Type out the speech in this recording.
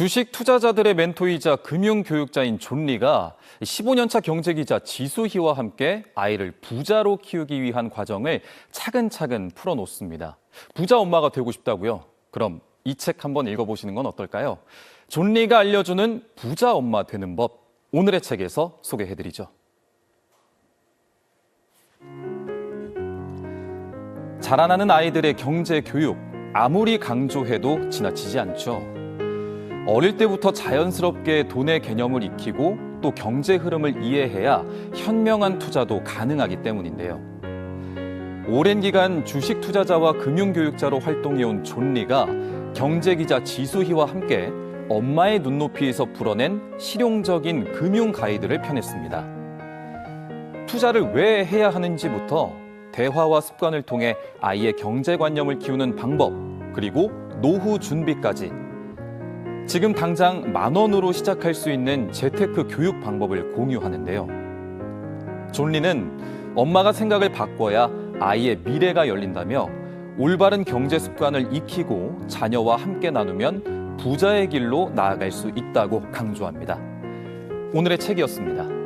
주식 투자자들의 멘토이자 금융 교육자인 존 리가 15년차 경제기자 지수희와 함께 아이를 부자로 키우기 위한 과정을 차근차근 풀어놓습니다. 부자 엄마가 되고 싶다고요? 그럼 이 책 한번 읽어보시는 건 어떨까요? 존 리가 알려주는 부자 엄마 되는 법, 오늘의 책에서 소개해드리죠. 자라나는 아이들의 경제 교육, 아무리 강조해도 지나치지 않죠. 어릴 때부터 자연스럽게 돈의 개념을 익히고 또 경제 흐름을 이해해야 현명한 투자도 가능하기 때문인데요. 오랜 기간 주식 투자자와 금융 교육자로 활동해온 존 리가 경제 기자 지수희와 함께 엄마의 눈높이에서 풀어낸 실용적인 금융 가이드를 펴냈습니다. 투자를 왜 해야 하는지부터 대화와 습관을 통해 아이의 경제관념을 키우는 방법, 그리고 노후 준비까지 지금 당장 만 원으로 시작할 수 있는 재테크 교육 방법을 공유하는데요. 존리는 엄마가 생각을 바꿔야 아이의 미래가 열린다며 올바른 경제 습관을 익히고 자녀와 함께 나누면 부자의 길로 나아갈 수 있다고 강조합니다. 오늘의 책이었습니다.